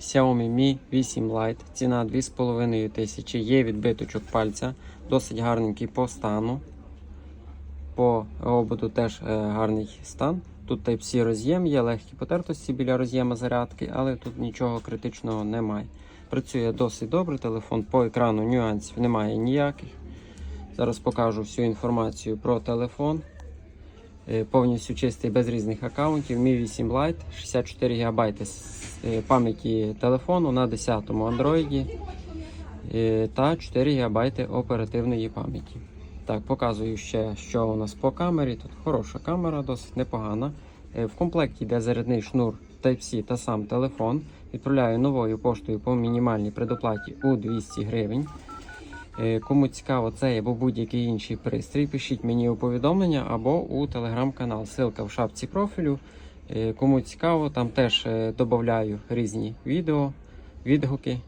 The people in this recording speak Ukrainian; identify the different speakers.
Speaker 1: Xiaomi Mi 8 Lite, ціна 2,5 тисячі, є відбиточок пальця, досить гарненький по стану. По ободу теж е, гарний стан. Тут Type-C роз'єм, є легкі потертості біля роз'єма зарядки, але тут нічого критичного немає. Працює досить добре, телефон по екрану нюансів немає ніяких. Зараз покажу всю інформацію про телефон. Е, Повністю чистий без різних аккаунтів. Mi 8 Lite, 64 ГБ е, пам'яті телефону на 10-му Android е, та 4 ГБ оперативної пам'яті. Так, показую ще, що у нас по камері. Тут хороша камера, досить непогана. В комплекті йде зарядний шнур Type-C та сам телефон. Відправляю новою поштою по мінімальній предоплаті у 200 гривень. Е, Кому цікаво цей або будь-який інший пристрій, пишіть мені у повідомлення або у телеграм-канал. Ссылка в шапці профілю. Е, Кому цікаво, там теж е, додаю різні відео, відгуки